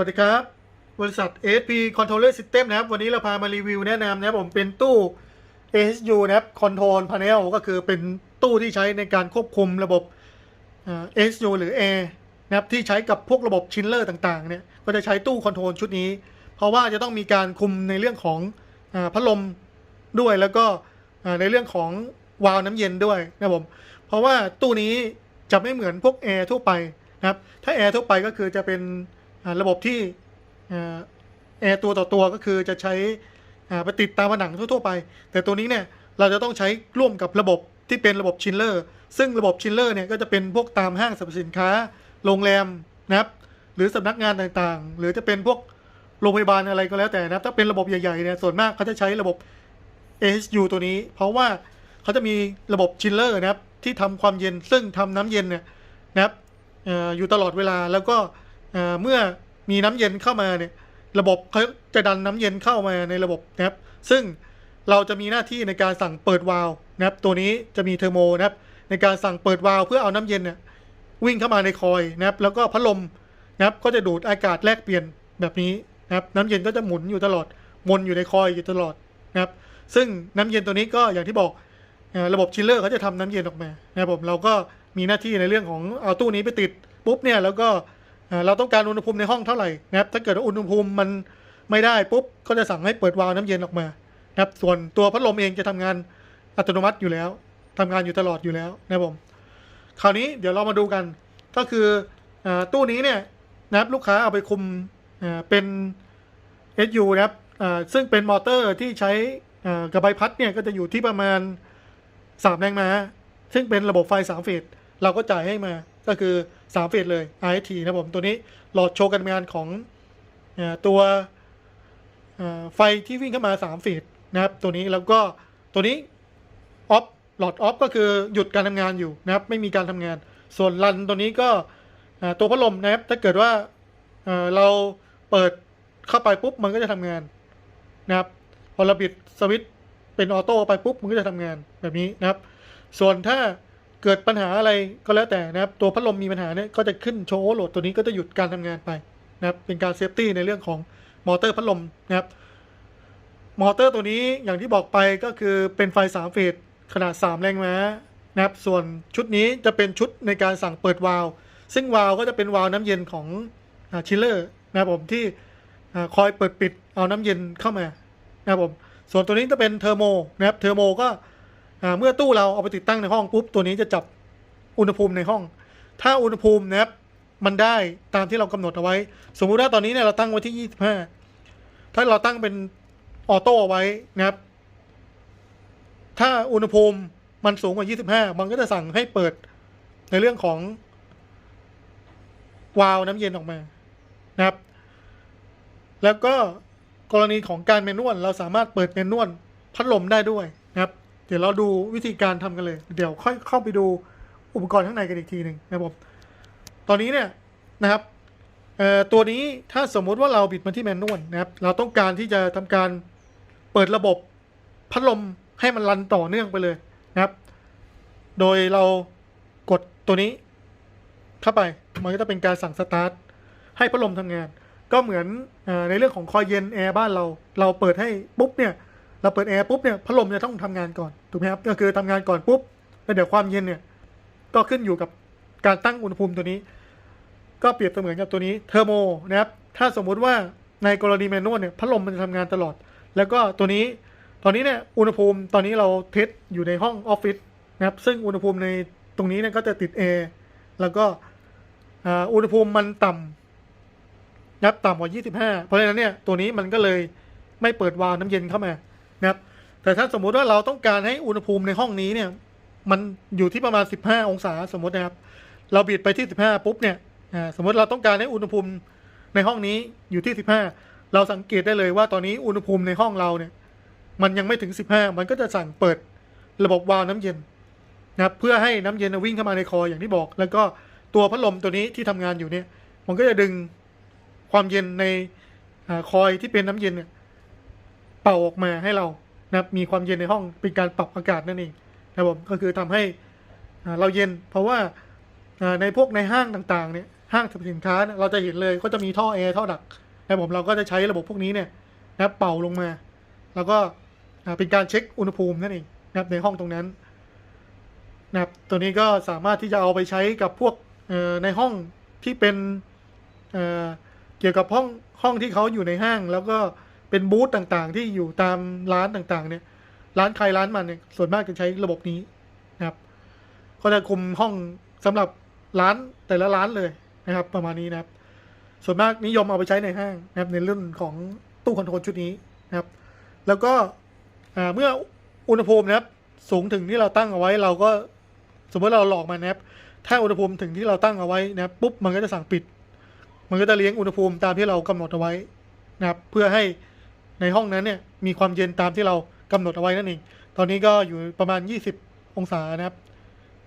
วัสดีครับ บริษัท ASP Controller System นะครับ วันนี้เราพามารีวิวแนะนำนะครับผมเป็นตู้ ASU นะครับ Control Panel ก็คือเป็นตู้ที่ใช้ในการควบคุมระบบ ASU หรือ A นะครับที่ใช้กับพวกระบบชินเลอร์ต่างๆเนี่ยก็จะใช้ตู้คอนโทรลชุดนี้ เพราะว่าจะต้องมีการคุมในเรื่องของอพัดลมด้วยแล้วก็ในเรื่องของวาล์วน้ำเย็นด้วยนะครับผมเพราะว่าตู้นี้จะไม่เหมือนพวกแอร์ทั่วไปนะครับถ้าแอร์ทั่วไปก็คือจะเป็น ระบบที่แอร์ตัวต่อตัวก็คือจะใช้ไปติดตามผนังทั่วๆไป แต่ตัวนี้เนี่ยเราจะต้องใช้ร่วมกับระบบที่เป็นระบบชินเลอร์ซึ่งระบบชินเลอร์เนี่ยก็จะเป็นพวกตามห้างสรรพสินค้า โรงแรมนะครับหรือสำนักงานต่างๆ หรือจะเป็นพวกโรงพยาบาลอะไรก็แล้วแต่นะครับถ้าเป็นระบบใหญ่ๆเนี่ยส่วนมากเขาจะใช้ระบบ ASU ตัวนี้ เพราะว่าเขาจะมีระบบชิลเลอร์นะครับที่ทำความเย็นซึ่งทำน้ำเย็นเนี่ยนะครับอยู่ตลอดเวลาแล้วก็ เมื่อมีน้ำเย็นเข้ามาเนี่ยระบบเขาจะดันน้ำเย็นเข้ามาในระบบนะครับ ซึ่งเราจะมีหน้าที่ในการสั่งเปิดวาล์วนะครับ ตัวนี้จะมีเทอร์โมนะครับ ในการสั่งเปิดวาล์วเพื่อเอาน้ำเย็นเนี่ยวิ่งเข้ามาในคอยนะครับ แล้วก็พัดลมนะครับก็จะดูดอากาศแลกเปลี่ยนแบบนี้นะครับ น้ำเย็นก็จะหมุนอยู่ตลอดวนอยู่ในคอยอยู่ตลอดนะครับ ซึ่งน้ำเย็นตัวนี้ก็อย่างที่บอกระบบชิลเลอร์เขาจะทำน้ำเย็นออกมานะครับผมเราก็มีหน้าที่ในเรื่องของเอาตู้นี้ไปติดปุ๊บเนี่ยแล้วก็ เราต้องการอุณหภูมิในห้องเท่าไหร่นะครับถ้าเกิดว่าอุณหภูมิมันไม่ได้ปุ๊บก็จะสั่งให้เปิดวาล์วน้ำเย็นออกมานะครับส่วนตัวพัดลมเองจะทำงานอัตโนมัติอยู่แล้วทำงานอยู่ตลอดอยู่แล้วนะครับผมคราวนี้เดี๋ยวเรามาดูกัน ก็คืออตู้นี้เนี่ยนะครับลูกค้าเอาไปคุมเอ่อเป็น SU นะครับซึ่งเป็นมอเตอร์ที่ใช้กับใบพัดเนี่ยก็จะอยู่ที่ประมาณ 3 แรงม้าซึ่งเป็นระบบไฟ3เฟสเราก็จ่ายให้มา ก็คือ3เฟสเลย RST นะผม ตัวนี้หลอดโชว์การทำงานของตัวไฟที่วิ่งเข้ามา 3 เฟสนะครับ ตัวนี้แล้วก็ตัวนี้ออฟหลอดออฟก็คือหยุดการทำงานอยู่นะครับ ไม่มีการทำงาน ส่วนรันตัวนี้ก็ตัวพัดลมนะครับ ถ้าเกิดว่าเราเปิดเข้าไปปุ๊บมันก็จะทำงานนะครับ พอเราบิดสวิตช์เป็นออโต้ไปปุ๊บมันก็จะทำงานแบบนี้นะครับ ส่วนถ้า เกิดปัญหาอะไรก็แล้วแต่นะครับ ตัวพัดลมมีปัญหาเนี่ยก็จะขึ้นโชว์โหลดตัวนี้ก็จะหยุดการทำงานไปนะครับ เป็นการเซฟตี้ในเรื่องของมอเตอร์พัดลมนะครับ มอเตอร์ตัวนี้อย่างที่บอกไปก็คือเป็นไฟ3เฟสขนาด 3 แรงม้านะครับ ส่วนชุดนี้จะเป็นชุดในการสั่งเปิดวาล์วซึ่งวาล์วก็จะเป็นวาล์วน้ำเย็นของชิลเลอร์นะครับผมที่คอยเปิดปิดเอาน้ำเย็นเข้ามานะครับผมส่วนตัวนี้จะเป็นเทอร์โมนะครับเทอร์โมก็ เมื่อตู้เราเอาไปติดตั้งในห้องปุ๊บตัวนี้จะจับอุณหภูมิในห้อง ถ้าอุณหภูมินะครับมันได้ตามที่เรากำหนดเอาไว้ สมมุติว่าตอนนี้เนี่ยเราตั้งไว้ที่ 25 ถ้าเราตั้งเป็นออโต้เอาไว้นะครับ ถ้าอุณหภูมิมันสูงกว่า 25 มันก็จะสั่งให้เปิดในเรื่องของ วาล์วน้ำเย็นออกมานะครับ แล้วก็กรณีของการเมนวลเราสามารถเปิดเมนวลพัดลมได้ด้วย ดี๋ยวเราดูวิธีการทำกันเลย เดี๋ยวค่อยเข้าไปดูอุปกรณ์ข้างในกันอีกทีหนึ่งนะครับผมตอนนี้เนี่ยนะครับตัวนี้ถ้าสมมุติว่าเราบิดมาที่แมนนวลนะครับ เราต้องการที่จะทำการเปิดระบบพัดลมให้มันรันต่อเนื่องไปเลยนะครับ โดยเรากดตัวนี้เข้าไป มันก็จะเป็นการสั่งสตาร์ทให้พัดลมทำงาน ก็เหมือนอในเรื่องของคอยเย็นแอร์บ้านเรา เราเปิดให้ปุ๊บเนี่ย เราเปิดแอร์ปุ๊บเนี่ยพัดลมจะต้องทำงานก่อนถูกไหมครับก็คือทำงานก่อนปุ๊บแล้วเดี๋ยวความเย็นเนี่ยก็ขึ้นอยู่กับการตั้งอุณหภูมิตัวนี้ ก็เปรียบเสมือนกับตัวนี้เทอร์โมนะครับถ้าสมมุติว่าในกรณีแมนนวลเนี่ยพัดลมมันจะทำงานตลอด แล้วก็ตัวนี้ตอนนี้เนี่ยอุณหภูมิตอนนี้เราเทสอยู่ในห้องออฟฟิศนะครับซึ่งอุณหภูมิในตรงนี้เนี่ยก็จะติดแอร์แล้วก็อุณหภูมิมันต่ำนับต่ำกว่า 25 เพราะฉะนั้นเนี่ยตัวนี้มันก็เลยไม่เปิดวาล์วน้ำเย็นเข้ามา นะครับ แต่ถ้าสมมุติว่าเราต้องการให้อุณหภูมิในห้องนี้เนี่ย มันอยู่ที่ประมาณ 15 องศาสมมตินะครับ เราบิดไปที่ 15 ปุ๊บเนี่ยสมมติเราต้องการให้อุณหภูมิในห้องนี้อยู่ที่ 15 เราสังเกตได้เลยว่าตอนนี้อุณหภูมิในห้องเราเนี่ย มันยังไม่ถึง 15 มันก็จะสั่งเปิดระบบวาล์วน้ำเย็นนะครับเพื่อให้น้ำเย็นวิ่งเข้ามาในคออย่างที่บอก แล้วก็ตัวพัดลมตัวนี้ที่ทำงานอยู่เนี่ย มันก็จะดึงความเย็นในอคอยที่เป็นน้ำเย็นเนี่ย เป่าออกมาให้เรานะครับมีความเย็นในห้องเป็นการปรับอากาศนั่นเองนะครับผมก็คือทำให้เราเย็น เพราะว่าในพวกในห้างต่างๆเนี่ยห้างสรรพสินค้าเนี่ยเราจะเห็นเลยก็จะมีท่อแอร์ท่อดักนะครับผมเราก็จะใช้ระบบพวกนี้เนี่ยนะครับเป่าลงมา แล้วก็เป็นการเช็คอุณหภูมินั่นเองนะครับในห้องตรงนั้นนะครับตัวนี้ก็สามารถที่จะเอาไปใช้กับพวกในห้องที่เป็นเเกี่ยวกับห้องห้องที่เขาอยู่ในห้างแล้วก็ เป็นบูธต่างๆ ที่อยู่ตามร้านต่างๆ เนี่ยร้านใครร้านมันเนี่ยส่วนมากจะใช้ระบบนี้นะครับ ก็จะคุมห้องสำหรับร้านแต่ละร้านเลยนะครับ ประมาณนี้นะครับ ส่วนมากนิยมเอาไปใช้ในห้างนะครับ ในรุ่นของตู้คอนโทรลชุดนี้นะครับ แล้วก็เมื่ออุณหภูมินะครับ สูงถึงที่เราตั้งเอาไว้เราก็สมมติเราหลอกมันนะครับ ถ้าอุณหภูมิถึงที่เราตั้งเอาไว้นะครับปุ๊บมันก็จะสั่งปิด มันก็จะเลี้ยงอุณหภูมิตามที่เรากำหนดเอาไว้นะครับ เพื่อให้ ในห้องนั้นเนี่ยมีความเย็นตามที่เรากำหนดเอาไว้นั่นเอง ตอนนี้ก็อยู่ประมาณ 20 องศานะครับ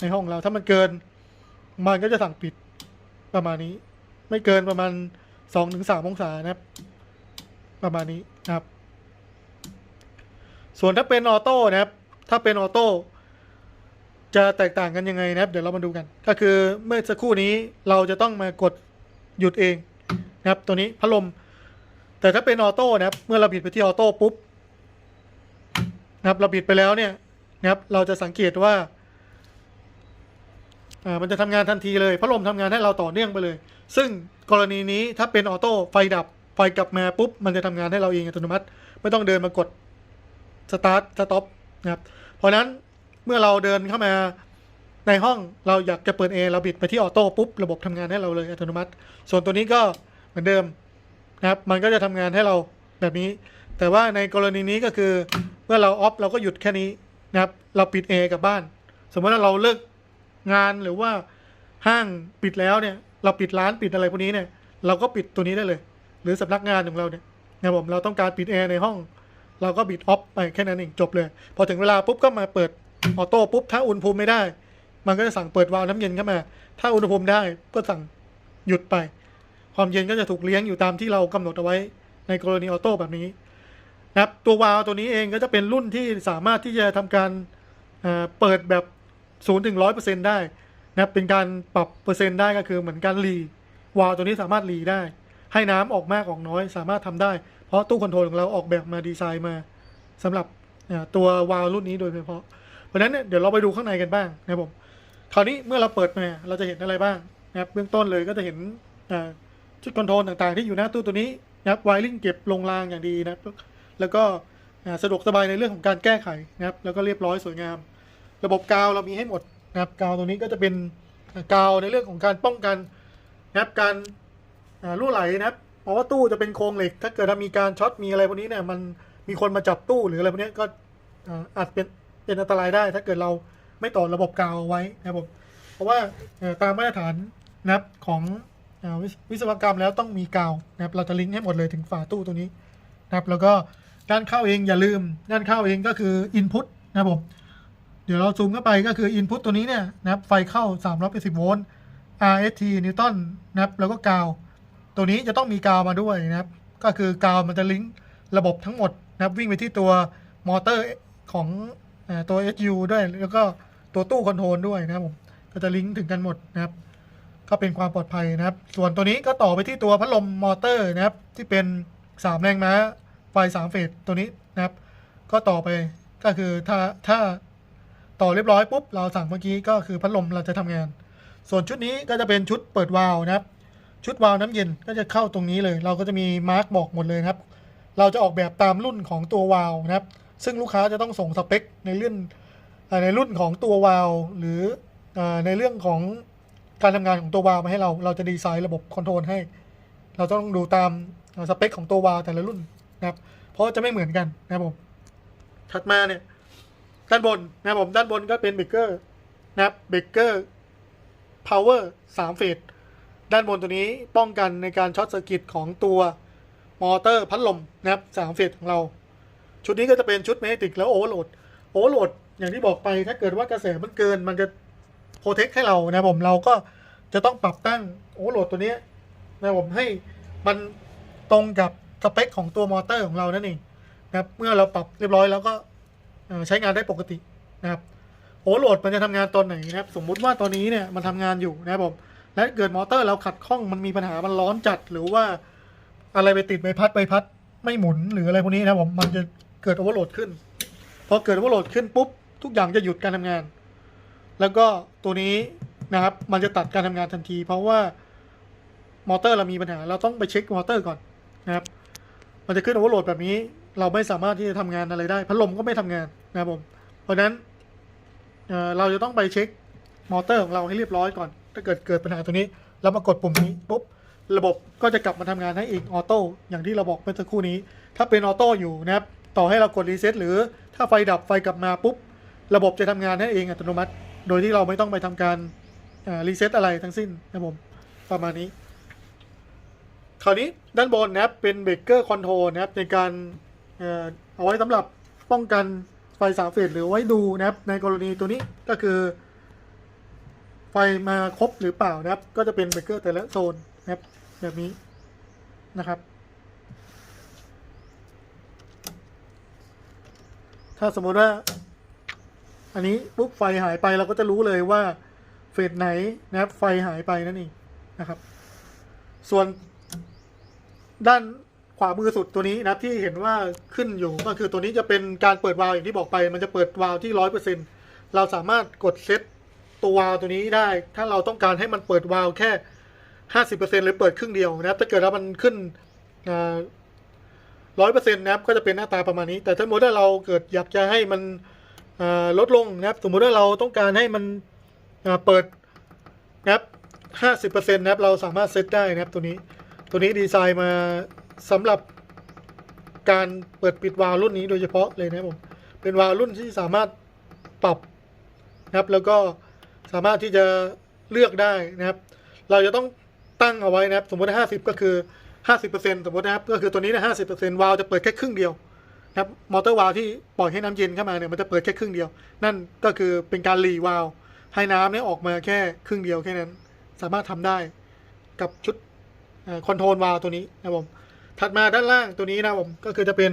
ในห้องเราถ้ามันเกิน มันก็จะสั่งปิดประมาณนี้ ไม่เกินประมาณสองถึงสามองศานะครับ ประมาณนี้นะครับ ส่วนถ้าเป็นออโต้นะครับ ถ้าเป็นออโต้จะแตกต่างกันยังไงนะครับ เดี๋ยวเรามาดูกัน ก็คือเมื่อสักครู่นี้เราจะต้องมากดหยุดเองนะครับ ตัวนี้พัดลม แต่ถ้าเป็นออโต้นะครับ เมื่อเราบิดไปที่ออโต้ปุ๊บนะครับ เราบิดไปแล้วเนี่ยนะครับ เราจะสังเกตว่าอ่ามันจะทำงานทันทีเลยพัดลมทำงานให้เราต่อเนื่องไปเลย ซึ่งกรณีนี้ถ้าเป็นออโต้ไฟดับไฟกลับมาปุ๊บมันจะทำงานให้เราเองอัตโนมัติ ไม่ต้องเดินมากดสตาร์ทสต็อปนะครับเพราะฉะนั้นเมื่อเราเดินเข้ามาในห้องเราอยากจะเปิดแอร์เราบิดไปที่ออโต้ปุ๊บระบบทำงานให้เราเลยอัตโนมัติ ส่วนตัวนี้ก็เหมือนเดิม นะครับ มันก็จะทำงานให้เราแบบนี้ แต่ว่าในกรณีนี้ก็คือเมื่อเราออฟเราก็หยุดแค่นี้นะครับ เราปิดแอร์กับบ้าน สมมติว่าเราเลิกงานหรือว่าห้างปิดแล้วเนี่ย เราปิดร้านปิดอะไรพวกนี้เนี่ย เราก็ปิดตัวนี้ได้เลย หรือสำนักงานของเราเนี่ยนะครับผมเราต้องการปิดแอร์ในห้อง เราก็บิดออฟไปแค่นั้นเองจบเลย พอถึงเวลาปุ๊บก็มาเปิดออโต้ปุ๊บถ้าอุณหภูมิไม่ได้ มันก็จะสั่งเปิดวาล์วน้ำเย็นเข้ามา ถ้าอุณหภูมิได้ก็สั่งหยุดไป ความเย็นก็จะถูกเลี้ยงอยู่ตามที่เรากำหนดเอาไว้ในกรณีออโต้แบบนี้นะครับตัววาล์วตัวนี้เองก็จะเป็นรุ่นที่สามารถที่จะทำการเปิดแบบศูนย์ถึงร้อยเปอร์เซ็นได้นะครับเป็นการปรับเปอร์เซ็นต์ได้ก็คือเหมือนการรีวาล์วตัวนี้สามารถรีได้ ให้น้ำออกมากออกน้อยสามารถทำได้ เพราะตู้คอนโทรลของเราออกแบบมาดีไซน์มาสำหรับตัววาล์วรุ่นนี้โดยเฉพาะ เพราะฉะนั้นเนี่ยเดี๋ยวเราไปดูข้างในกันบ้างนะครับผมคราวนี้เมื่อเราเปิดมาเราจะเห็นอะไรบ้างนะครับเบื้องต้นเลยก็จะเห็นอ่า ชุดคอนโทรลต่างๆ ที่อยู่หน้าตู้ตัวนี้นะครับไวริ่งเก็บลงรางอย่างดีนะครับแล้วก็สะดวกสบายในเรื่องของการแก้ไขนะครับ แล้วก็เรียบร้อยสวยงาม ระบบกาวเรามีให้หมดนะครับกาวตรงนี้ก็จะเป็นกาวในเรื่องของการป้องกันนะครับการรั่วไหลนะครับ เพราะว่าตู้จะเป็นโครงเหล็ก ถ้าเกิดถ้ามีการช็อตมีอะไรพวกนี้เนี่ยมันมีคนมาจับตู้หรืออะไรพวกนี้ก็อาจเป็นเป็นอันตรายได้ ถ้าเกิดเราไม่ต่อระบบกาวเอาไว้นะครับผมเพราะว่าตามมาตรฐานนะครับของ วิศวิศวกรรมแล้วต้องมีกาวนะครับเราจะลิงก์ให้หมดเลยถึงฝาตู้ตัวนี้นะครับแล้วก็ด้านเข้าเองอย่าลืม ด้านเข้าเองก็คือ input นะครับผมเดี๋ยวเราซูมเข้าไปก็คือ Input ตัวนี้เนี่ยนะครับไฟเข้า380โวลต์ RST นิวตันนะครับแล้วก็กาว ตัวนี้จะต้องมีกาวมาด้วยนะครับ ก็คือกาวมันจะลิงก์ระบบทั้งหมดนะครับวิ่งไปที่ตัวมอเตอร์ของตัว SU ด้วย แล้วก็ตัวตู้คอนโทรลด้วยนะครับผมก็จะลิงก์ถึงกันหมดนะครับ ก็เป็นความปลอดภัยนะครับ ส่วนตัวนี้ก็ต่อไปที่ตัวพัดลมมอเตอร์นะครับ ที่เป็น 3 แรงม้าไฟ3เฟสตัวนี้นะครับ ก็ต่อไปก็คือถ้าถ้าต่อเรียบร้อยปุ๊บเราสั่งเมื่อกี้ก็คือพัดลมเราจะทำงาน ส่วนชุดนี้ก็จะเป็นชุดเปิดวาล์วนะครับ ชุดวาล์วน้ำเย็นก็จะเข้าตรงนี้เลย เราก็จะมีมาร์กบอกหมดเลยนะครับ เราจะออกแบบตามรุ่นของตัววาล์วนะครับ ซึ่งลูกค้าจะต้องส่งสเปคในเรื่องในรุ่นของตัววาล์วหรือในเรื่องของ การทำงานของตัววาล์วมาให้เรา เราจะดีไซน์ระบบคอนโทรลให้ เราต้องดูตามสเปคของตัววาล์วแต่ละรุ่นนะครับ เพราะจะไม่เหมือนกันนะครับผม ถัดมาเนี่ยด้านบนนะครับผมด้านบนก็เป็นเบรกเกอร์นะครับเบรกเกอร์พาวเวอร์สามเฟสด้านบนตัวนี้ป้องกันในการช็อตเซอร์กิตของตัวมอเตอร์พัดลมนะครับสามเฟสของเรา ชุดนี้ก็จะเป็นชุดเมติกแล้วโอเวอร์โหลดโอเวอร์โหลดอย่างที่บอกไปถ้าเกิดว่ากระแสมันเกินมันจะ โปรเทคให้เรานะผมเราก็จะต้องปรับตั้งโอเวอร์โหลดตัวนี้นะผมให้มันตรงกับสเปคของตัวมอเตอร์ของเรานั่นเองนะครับเมื่อเราปรับเรียบร้อยแล้วก็ใช้งานได้ปกตินะครับโอเวอร์โหลดมันจะทำงานตอนไหนนะครับ สมมุติว่าตอนนี้เนี่ยมันทำงานอยู่นะครับผมและเกิดมอเตอร์เราขัดข้องมันมีปัญหามันร้อนจัด หรือว่าอะไรไปติดใบพัดใบพัด ไม่หมุนหรืออะไรพวกนี้นะผมมันจะเกิดโอเวอร์โหลดขึ้นพอเกิดโอเวอร์โหลดขึ้นปุ๊บทุกอย่างจะหยุดการทำงาน แล้วก็ตัวนี้นะครับ มันจะตัดการทำงานทันที เพราะว่ามอเตอร์เรามีปัญหา เราต้องไปเช็คมอเตอร์ก่อนนะครับ มันจะขึ้นโอเวอร์โหลดแบบนี้ เราไม่สามารถที่จะทำงานอะไรได้ พัดลมก็ไม่ทำงานนะครับผม เพราะฉะนั้นเเราจะต้องไปเช็คมอเตอร์ของเราให้เรียบร้อยก่อน ถ้าเกิดเกิดปัญหาตัวนี้เรามากดปุ่มนี้ปุ๊บ ระบบก็จะกลับมาทำงานให้เองออโต้ อย่างที่เราบอกเมื่อสักครู่นี้ ถ้าเป็นออโต้อยู่นะครับ ต่อให้เรากดรีเซ็ตหรือถ้าไฟดับไฟกลับมาปุ๊บ ระบบจะทำงานให้เองอัตโนมัติ โดยที่เราไม่ต้องไปทำการรีเซ็ตอะไรทั้งสิ้นนะครับผมประมาณนี้ คราวนี้ด้านบนนะครับเป็นเบรกเกอร์คอนโทรลนะครับในการเอ่อเอาไว้สำหรับป้องกันไฟสามเฟสหรือไว้ดูนะครับในกรณีตัวนี้ก็คือ ไฟมาครบหรือเปล่านะครับ ก็จะเป็นเบรกเกอร์แต่ละโซนนะครับแบบนี้นะครับ ถ้าสมมติว่า อันนี้ปุ๊บไฟหายไปเราก็จะรู้เลยว่าเฟสไหนนะครับไฟหายไปนั่นเองนะครับ ส่วนด้านขวามือสุดตัวนี้นะที่เห็นว่าขึ้นอยู่ก็คือตัวนี้จะเป็นการเปิดวาล์วอย่างที่บอกไป มันจะเปิดวาล์วที่ร้อยเปอร์เซ็นเราสามารถกดเซตตัววาล์วตัวนี้ได้ ถ้าเราต้องการให้มันเปิดวาล์วแค่ห้าสิบเปอร์เซ็นหรือเปิดครึ่งเดียวนะครับถ้าเกิดว่ามันขึ้นร้อยเปอร์เซ็นต์นะครับก็จะเป็นหน้าตาประมาณนี้ แต่ถ้าสมมติว่าเราเกิดอยากจะให้มัน ลดลงนะครับ สมมติว่าเราต้องการให้มันเปิดนะครับห้าสิบเปอร์เซ็นต์นะครับ เราสามารถเซตได้นะครับตัวนี้ ตัวนี้ดีไซน์มาสำหรับการเปิดปิดวาล์วรุ่นนี้โดยเฉพาะเลยนะครับผม เป็นวาล์วรุ่นที่สามารถปรับนะครับ แล้วก็สามารถที่จะเลือกได้นะครับ เราจะต้องตั้งเอาไว้นะครับ สมมติห้าสิบก็คือห้าสิบเปอร์เซ็นสมมตินะครับ ก็คือตัวนี้นะห้าสิบเปอร์เซ็นวาล์วจะเปิดแค่ครึ่งเดียว ครับมอเตอร์วาล์วที่ปล่อยให้น้ำเย็นเข้ามาเนี่ยมันจะเปิดแค่ครึ่งเดียว นั่นก็คือเป็นการรีวาล์วให้น้ำเนี่ยออกมาแค่ครึ่งเดียวแค่นั้น สามารถทำได้กับชุดคอนโทรลวาล์วตัวนี้นะผมถัดมาด้านล่างตัวนี้นะผมก็คือจะเป็น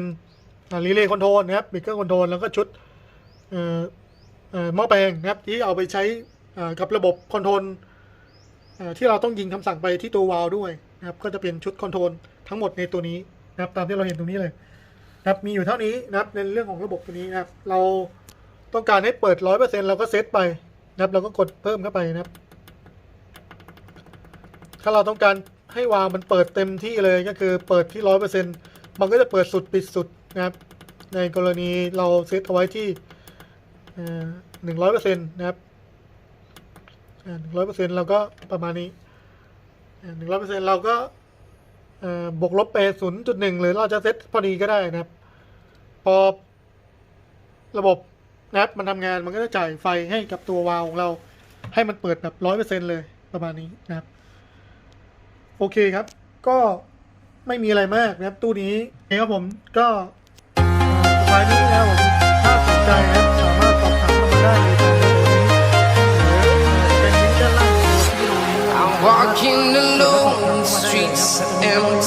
รีเลย์คอนโทรลนะครับบิกเกอร์คอนโทรลแล้วก็ชุดเอ่อเอ่อหม้อแปลงนะครับที่เอาไปใช้กับระบบคอนโทรลที่เราต้องยิงคำสั่งไปที่ตัววาล์วด้วยนะครับก็จะเป็นชุดคอนโทรลทั้งหมดในตัวนี้นะครับตามที่เราเห็นตรงนี้เลย ครับมีอยู่เท่านี้นะครับในเรื่องของระบบตัวนี้นะครับ เราต้องการให้เปิดร้อยเปอร์เซ็นเราก็เซตไปนะครับ เราก็กดเพิ่มเข้าไปนะครับ ถ้าเราต้องการให้วาล์วมันเปิดเต็มที่เลยก็คือเปิดที่ร้อยเปอร์เซ็นมันก็จะเปิดสุดปิดสุดนะครับ ในกรณีเราเซตเอาไว้ที่หนึ่งร้อยเปอร์เซ็นต์นะครับหนึ่งร้อยเปอร์เซ็นต์เราก็ประมาณนี้หนึ่งร้อยเปอร์เซ็นต์เราก็บวกลบไปศูนย์จุดหนึ่งหรือเราจะเซตพอดีก็ได้นะครับ พอระบบนะครับมันทำงานมันก็จะจ่ายไฟให้กับตัววาล์วของเรา ให้มันเปิดแบบร้อยเปอร์เซ็นเลยประมาณนี้นะครับ โอเคครับ ก็ไม่มีอะไรมากนะครับ ตู้นี้เองครับผมก็สุดท้ายนี้นะครับผมถ้าสนใจนะครับสามารถสอบถามเข้ามาได้เลยทางเบอร์นี้หรือเป็นลิงก์ด้านล่างที่ I'm walking alone, the streets are empty.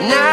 Now